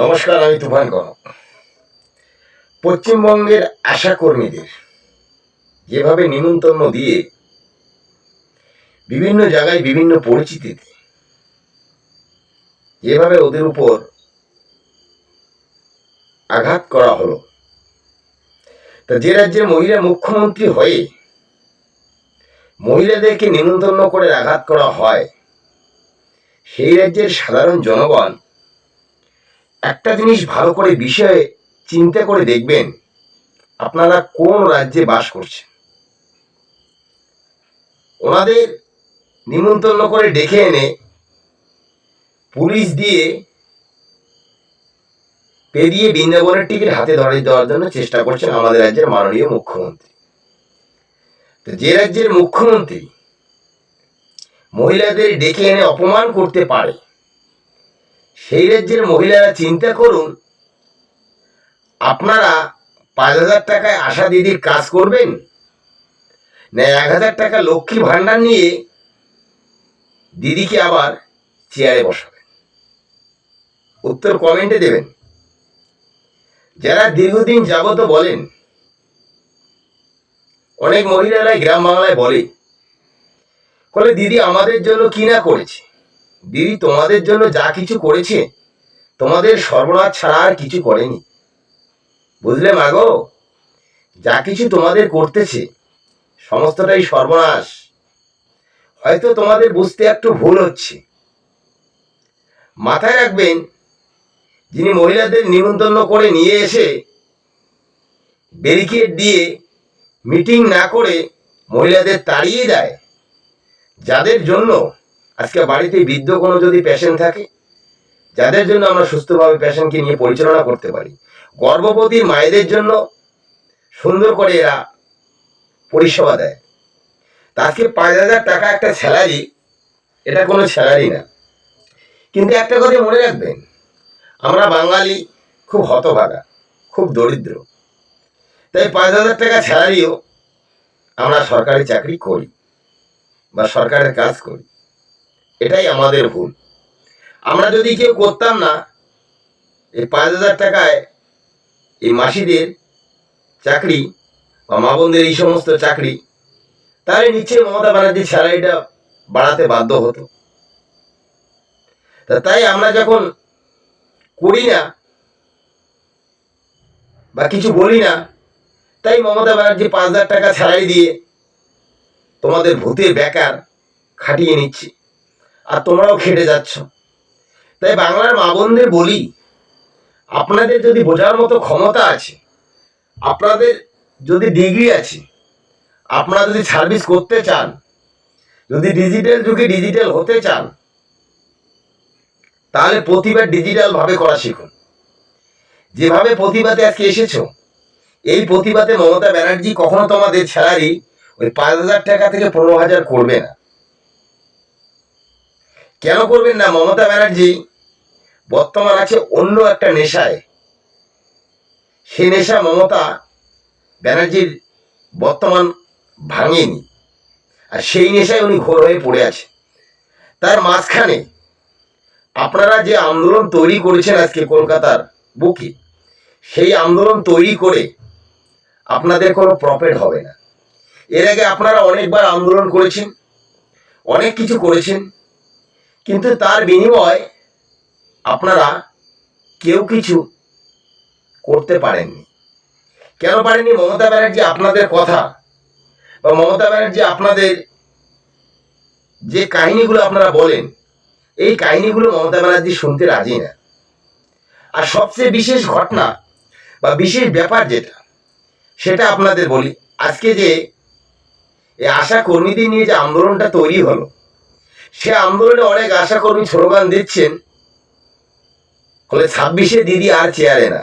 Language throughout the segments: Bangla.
নমস্কার, আমি তুফান কনক। পশ্চিমবঙ্গের আশা কর্মীদের যেভাবে নিমন্ত্রণ দিয়ে বিভিন্ন জায়গায় বিভিন্ন পরিচিতিতে যেভাবে ওদের উপর আঘাত করা হলো, তা যে রাজ্যের মহিলা মুখ্যমন্ত্রী হয়ে মহিলাদেরকে নিমন্ত্রণ করে আঘাত করা হয়, সেই রাজ্যের সাধারণ জনগণ একটা জিনিস ভালো করে বিষয়ে চিন্তা করে দেখবেন, আপনারা কোন রাজ্যে বাস করছেন। ওনাদের নিমন্ত্রণ করে ডেকে এনে পুলিশ দিয়ে পেরিয়ে বৃন্দাবনের টিকিট হাতে ধরে দেওয়ার জন্য চেষ্টা করছেন আমাদের রাজ্যের মাননীয় মুখ্যমন্ত্রী। তো যে রাজ্যের মুখ্যমন্ত্রী মহিলাদের ডেকে এনে অপমান করতে পারে সেই রাজ্যের মহিলারা চিন্তা করুন, আপনারা পাঁচ হাজার টাকায় আশা দিদির কাজ করবেন? না, এক হাজার টাকা লক্ষ্মী ভাণ্ডার নিয়ে দিদিকে আবার চেয়ারে বসাবেন? উত্তর কমেন্টে দেবেন। যারা দীর্ঘদিন যাবত বলেন, অনেক মহিলারাই গ্রাম বাংলায় বলে বলে দিদি আমাদের জন্য কি না করেছে? দিদি তোমাদের জন্য যা কিছু করেছে, তোমাদের সর্বনাশ ছাড়া আর কিছু করেনি। বুঝলে মাগো যা কিছু তোমাদের করতেছে, সমস্তটাই সর্বনাশ। হয়তো তোমাদের বুঝতে একটু ভুল হচ্ছে। মাথায় রাখবেন, যিনি মহিলাদের নিমন্ত্রণ করে নিয়ে এসে ব্যারিকেড দিয়ে মিটিং না করে মহিলাদের তাড়িয়ে দেয়, যাদের জন্য আজকে বাড়িতে বৃদ্ধ কোনো যদি পেশেন্ট থাকে, যাদের জন্য আমরা সুস্থভাবে পেশেন্টকে নিয়ে পরিচালনা করতে পারি গর্ভবতী মায়েদের জন্য সুন্দর করে এরা পরিষেবা দেয়। তা আজকে পাঁচ হাজার টাকা একটা স্যালারি এটা কোনো স্যালারি না। কিন্তু একটা কথা মনে রাখবেন, আমরা বাঙালি খুব হতভাগা, খুব দরিদ্র। তাই পাঁচ হাজার টাকা স্যালারিও আমরা সরকারি চাকরি করি বা সরকারের কাজ করি। এটাই আমাদের ভুল। আমরা যদি কেউ করতাম না, এই পাঁচ হাজার টাকায় এই মাসিদের চাকরি বা মা বোনদের এই সমস্ত চাকরি, তাহলে নিশ্চয়ই মমতা ব্যানার্জির স্যালারিটা বাড়াতে বাধ্য হতো। তা তাই আমরা যখন করি না বা কিছু বলি না, তাই মমতা ব্যানার্জি পাঁচ হাজার টাকা স্যালারি দিয়ে তোমাদের ভূতে বেকার খাটিয়ে নিচ্ছে। আর তোমরাও খেটে যাচ্ছ। তাই বাংলার মা বোনদের বলি, আপনাদের যদি বোঝার মতো ক্ষমতা আছে, আপনাদের যদি ডিগ্রি আছে, আপনারা যদি সার্ভিস করতে চান, যদি ডিজিটাল যুগে ডিজিটাল হতে চান, তাহলে প্রতিবাদ ডিজিটালভাবে করা শিখুন। যেভাবে প্রতিবাদে আজকে এসেছ, এই প্রতিবাদে মমতা ব্যানার্জি কখনো তোমাদের স্যালারি ওই পাঁচ হাজার টাকা থেকে পনেরো হাজার করবে না। কেন করবেন না, মমতা ব্যানার্জি? বর্তমান আছে অন্য একটা নেশায়। সে নেশা মমতা ব্যানার্জির বর্তমান ভাঙেনি। আর সেই নেশায় উনি ঘোর হয়ে পড়ে আছে। তার মাঝখানে আপনারা যে আন্দোলন তৈরি করেছেন আজকে কলকাতার বুকে, সেই আন্দোলন তৈরি করে আপনাদের কোনো প্রফিট হবে না। এর আগে আপনারা অনেকবার আন্দোলন করেছেন, অনেক কিছু করেছেন কিন্তু তার বিনিময় আপনারা কেউ কিছু করতে পারেননি। কেন পারেননি? মমতা ব্যানার্জি আপনাদের কথা বা মমতা ব্যানার্জি আপনাদের যে কাহিনীগুলো আপনারা বলেন, এই কাহিনীগুলো মমতা ব্যানার্জি শুনতে রাজি না। আর সবচেয়ে বিশেষ ঘটনা বা বিশেষ ব্যাপার যেটা, সেটা আপনাদের বলি। আজকে যে এই আশা কর্মীদের নিয়ে যে আন্দোলনটা তৈরি হলো সে আন্দোলনে অনেক আশা কর্মী স্লোগান দিচ্ছেন। ফলে ছাব্বিশে দিদি আর চেয়ারে না।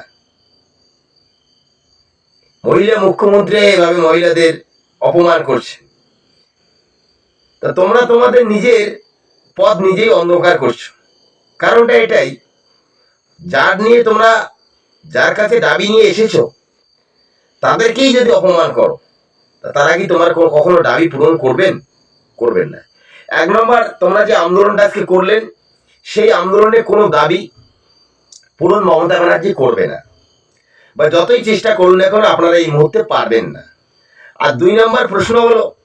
মহিলা মুখ্যমন্ত্রী এভাবে মহিলাদের অপমান করছে তা তোমরা তোমাদের নিজের পদ নিজেই অন্ধকার করছ। কারণটা এটাই, যার নিয়ে তোমরা যার কাছে দাবি নিয়ে এসেছ, তাদেরকেই যদি অপমান করো তারা কি তোমার কখনো দাবি পূরণ করবেন? করবেন না। এক নম্বর, তোমরা যে আন্দোলনটা আজকে করলেন, সেই আন্দোলনে কোনো দাবি পূরণ মমতা ব্যানার্জি করবে না। বা যতই চেষ্টা করুন এখন আপনারা এই মুহূর্তে পারবেন না। আর দুই নম্বর প্রশ্ন হলো,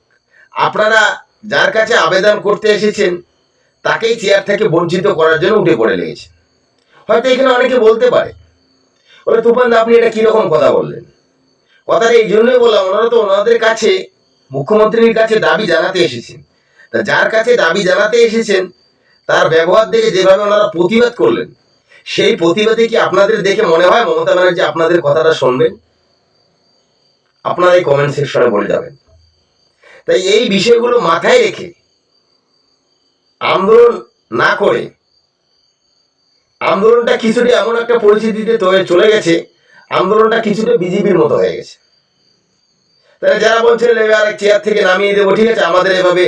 আপনারা যার কাছে আবেদন করতে এসেছেন, তাকেই চেয়ার থেকে বঞ্চিত করার জন্য উঠে পড়ে লেগেছেন হয়তো এখানে অনেকে বলতে পারে বলে তুফান আপনি এটা কীরকম কথা বললেন? কথাটা এই জন্যই বললাম, ওনারা তো ওনাদের কাছে, মুখ্যমন্ত্রীর কাছে দাবি জানাতে এসেছেন। যার কাছে দাবি জানাতে এসেছেন, তার ব্যবহার দেখে যেভাবে ওনারা প্রতিবাদ করলেন, সেই প্রতিবাদে কি আপনাদের দেখে মনে হয় মমতা ব্যানার্জি আপনাদের কথাটা শুনবেন? আপনারা এই কমেন্ট সেকশনে বলে যাবেন। তাই এই বিষয়গুলো মাথায় রেখে আন্দোলন না করে, আন্দোলনটা কিছুটা এমন একটা পরিস্থিতিতে চলে গেছে, আন্দোলনটা কিছুটা বিজেপির মতো হয়ে গেছে। তাহলে যারা বলছেন এবার চেয়ার থেকে নামিয়ে দেবো, ঠিক আছে, আমাদের এভাবে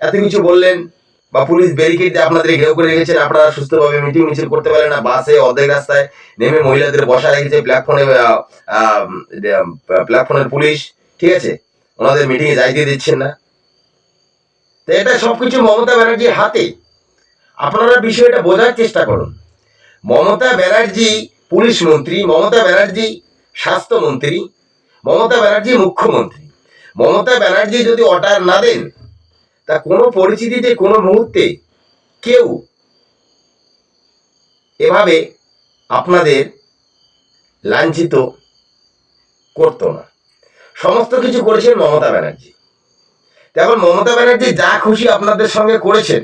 এত কিছু বললেন বা পুলিশ ব্যারিকেড দিয়ে আপনাদের ঘেউ করে রেখেছেন, আপনারা সুস্থভাবে মিটিং মিছিল করতে পারেন না, বাসে অর্ধেক রাস্তায় নেমে মহিলাদের বসা রেখেছে প্ল্যাটফর্মে প্ল্যাটফর্মের পুলিশ, ঠিক আছে? ওনাদের মিটিংয়ে যাইতে দিচ্ছেন না। তো এটা সবকিছু মমতা ব্যানার্জির হাতে। আপনারা বিষয়টা বোঝার চেষ্টা করুন। মমতা ব্যানার্জি পুলিশ মন্ত্রী, মমতা ব্যানার্জি স্বাস্থ্যমন্ত্রী, মমতা ব্যানার্জি মুখ্যমন্ত্রী। মমতা ব্যানার্জি যদি অর্ডার না দেন তা কোনো পরিস্থিতিতে কোনো মুহূর্তে কেউ এভাবে আপনাদের লাঞ্ছিত করতো না। সমস্ত কিছু করেছেন মমতা ব্যানার্জি। এখন মমতা ব্যানার্জি যা খুশি আপনাদের সঙ্গে করেছেন,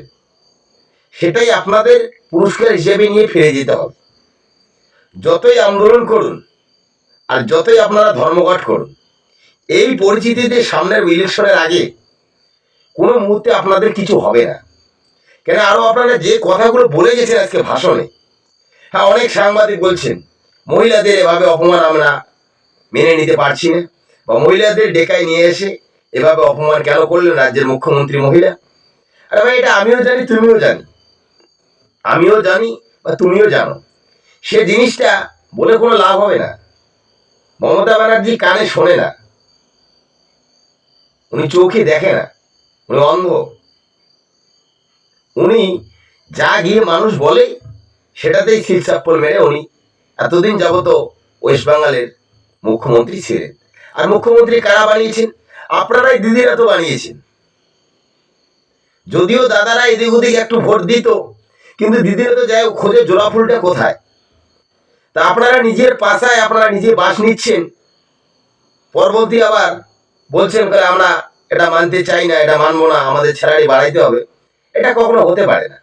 সেটাই আপনাদের পুরস্কার হিসেবে নিয়ে ফিরে যেতে হবে। যতই আন্দোলন করুন আর যতই আপনারা ধর্মঘট করুন, এই পরিচিতিতে সামনের ইলেকশনের আগে কোনো মুহূর্তে আপনাদের কিছু হবে না। কেন আরও আপনারা যে কথাগুলো বলে গেছেন আজকে ভাষণে হ্যাঁ অনেক সাংবাদিক বলছেন, মহিলাদের এভাবে অপমান আমরা মেনে নিতে পারছি না, বা মহিলাদের ডেকায় নিয়ে এসে এভাবে অপমান কেন করলেন রাজ্যের মুখ্যমন্ত্রী মহিলা? আরে ভাই, এটা আমিও জানি, তুমিও জানি। আমিও জানি, বা তুমিও জানো। সে জিনিসটা বলে কোনো লাভ হবে না। মমতা ব্যানার্জি কানে শোনে না। উনি চোখে দেখে না। অন্ধ উনি যা গিয়ে মানুষ বলে, সেটাতেই শিলচাপ্পল মেরে উনি এতদিন যাবত ওয়েস্ট বেঙ্গলের মুখ্যমন্ত্রী ছিলেন। আর মুখ্যমন্ত্রী কারা বানিয়েছেন? আপনারাই দিদিরা তো বানিয়েছেন। যদিও দাদারা এদিক ওদিক একটু ভোট দিত, কিন্তু দিদিরা তো যাই খোঁজে জোড়া ফুলটা কোথায়? তা আপনারা নিজের পাশায় আপনারা নিজে বাস নিচ্ছেন। পরবর্তী আবার বলছেন, আমরা এটা মানতে চাই না, এটা মানবো না, আমাদের স্যালারি বাড়াইতে হবে, এটা কখনো হতে পারে না।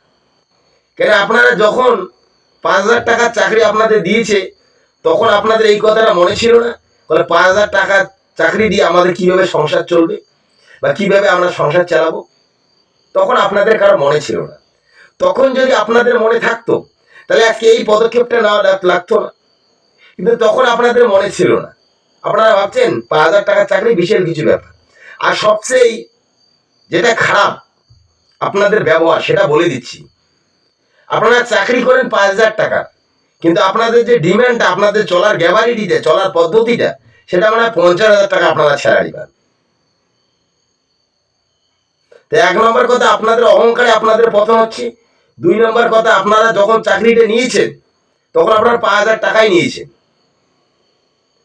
কেন, আপনারা যখন পাঁচ হাজার টাকার চাকরি আপনাদের দিয়েছে, তখন আপনাদের এই কথাটা মনে ছিল না? বলে, পাঁচ হাজার টাকা চাকরি দিয়ে আমাদের কীভাবে সংসার চলবে? বা কীভাবে আমরা সংসার চালাবো? তখন আপনাদের কারও মনে ছিল না। তখন যদি আপনাদের মনে থাকতো, তাহলে আজকে এই পদক্ষেপটা নেওয়া লাগতো না। কিন্তু তখন আপনাদের মনে ছিল না। আপনারা ভাবছেন, পাঁচ হাজার টাকার চাকরি, বিশেষ কিছু ব্যাপার। আর সবচেয়ে যেটা খারাপ আপনাদের ব্যবহার, সেটা বলে দিচ্ছি। আপনারা চাকরি করেন পাঁচ হাজার টাকা, কিন্তু আপনাদের যে ডিমান্ডটা, আপনাদের চলার গ্যাবারিটিটা, চলার পদ্ধতিটা, সেটা মানে পঞ্চাশ হাজার টাকা আপনারা স্যালারি পান। তো এক নম্বর কথা, আপনাদের অহংকারে আপনাদের পতন হচ্ছে। দুই নম্বর কথা, আপনারা যখন চাকরিটা নিয়েছেন, তখন আপনারা পাঁচ হাজার টাকাই নিয়েছেন।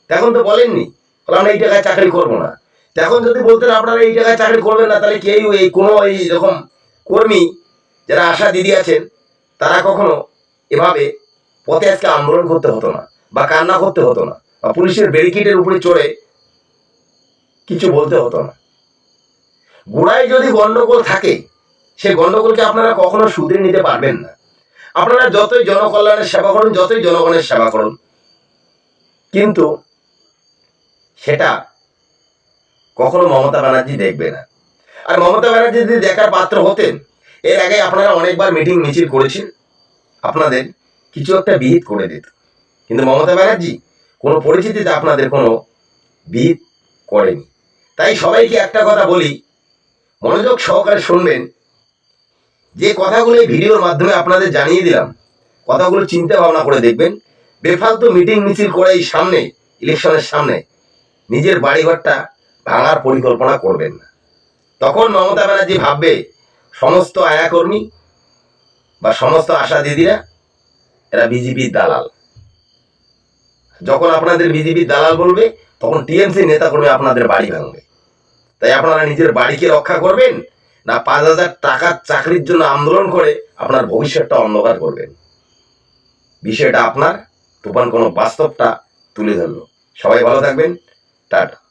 এখন তো বলেননি বলে আমরা এই টাকায় চাকরি করব না। তখন যদি বলতেন আপনারা এই টাকায় চাকরি করবেন না, তাহলে কেউ এই কোনো এই রকম কর্মী যারা আশা দিদি আছেন, তারা কখনো এভাবে পথে আজকে আন্দোলন করতে হতো না, বা কান্না করতে হতো না, বা পুলিশের ব্যারিকেডের উপরে চড়ে কিছু বলতে হতো না। গোড়ায় যদি গন্ডগোল থাকে সেই গন্ডগোলকে আপনারা কখনো সুধরে নিতে পারবেন না। আপনারা যতই জনকল্যাণের সেবা করুন, যতই জনগণের সেবা করুন, কিন্তু সেটা কখনো মমতা ব্যানার্জি দেখবে না। আর মমতা ব্যানার্জি যদি দেখার পাত্র হতেন, এর আগে আপনারা অনেকবার মিটিং মিছিল করেছেন, আপনাদের কিছু একটা বিহিত করে দিত। কিন্তু মমতা ব্যানার্জি কোনো পরিস্থিতিতে আপনাদের কোনো বিহিত করেনি। তাই সবাইকে একটা কথা বলি, মনোযোগ সহকারে শুনবেন। যে কথাগুলো এই ভিডিওর মাধ্যমে আপনাদের জানিয়ে দিলাম, কথাগুলো চিন্তা ভাবনা করে দেখবেন। বেফালতু মিটিং মিছিল করে এই সামনে, ইলেকশনের সামনে নিজের বাড়িঘরটা ভাঙার পরিকল্পনা করবেন না। তখন মমতা ব্যানার্জি ভাববে, সমস্ত আয়াকর্মী বা সমস্ত আশা দিদিরা এরা বিজেপির দালাল। যখন আপনাদের বিজেপির দালাল বলবে, তখন টিএমসি নেতাকর্মী আপনাদের বাড়ি ভাঙবে। তাই আপনারা নিজের বাড়িকে রক্ষা করবেন না, পাঁচ হাজার টাকার চাকরির জন্য আন্দোলন করে আপনার ভবিষ্যৎটা অন্ধকার করবেন। বিষয়টা আপনার, তুফান কোনো বাস্তবটা তুলে ধরলো। সবাই ভালো থাকবেন, টাটা।